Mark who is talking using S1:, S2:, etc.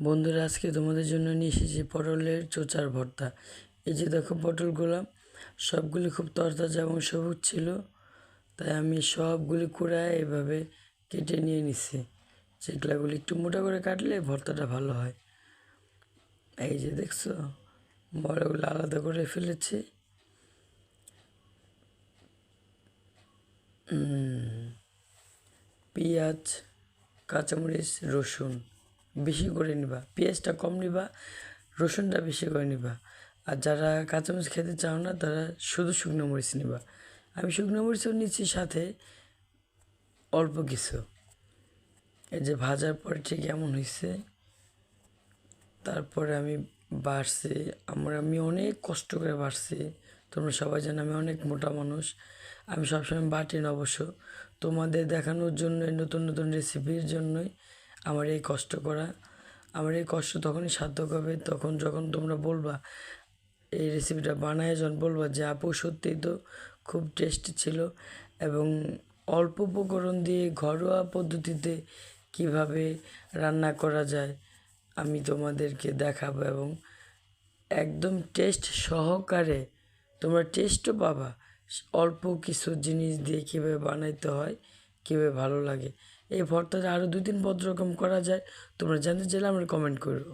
S1: বন্ধুরা, আজকে তোমাদের জন্য নিয়ে এসেছি পটলের চোচার ভর্তা। এই যে দেখো পটলগুলো, সবগুলি খুব তরতাজা এবং সবুজ ছিল, তাই আমি সবগুলি কুড়ায় এভাবে কেটে নিয়ে নিছি। চেকলাগুলি একটু মোটা করে কাটলে ভর্তাটা ভালো হয়। এই যে দেখছ, বড়গুলো আলাদা করে ফেলেছি। পেঁয়াজ, কাঁচামরিচ, রসুন। বেশি করে নিবা। পেঁয়াজটা কম নিবা, রসুনটা বেশি করে নিবা। আর যারা কাঁচামরিচ খেতে চাও না, তারা শুধু শুকনো মরিচ নিবা। আমি শুকনো মরিচও নিচ্ছি, সাথে অল্প কিছু। এই যে ভাজার পরে ঠিক এমন হয়েছে তারপরে আমি বাড়ছি। আমার, আমি অনেক কষ্ট করে বাড়ছি। তোমরা সবাই জানো আমি অনেক মোটা মানুষ। আমি সবসময় বাটি না অবশ্য। তোমাদের দেখানোর জন্য নতুন নতুন রেসিপির জন্যই আমার এই কষ্ট করা, আমার এই কষ্ট তখনই সার্থক হবে তখন যখন তোমরা বলবা, এই রেসিপিটা বানায় যখন বলবা যে, আপু, সত্যিই তো খুব টেস্টি ছিল। এবং অল্প উপকরণ দিয়ে ঘরোয়া পদ্ধতিতে কীভাবে রান্না করা যায়, আমি তোমাদেরকে দেখাবো এবং একদম টেস্ট সহকারে তোমরা টেস্টও পাবা। অল্প কিছু জিনিস দিয়ে কীভাবে বানাইতে হয় কীভাবে ভালো লাগে? এই ভর্তাটা আরও দু তিন পদ রকম করা যায়। তোমরা জানতে চাইলে আমার কমেন্ট করো।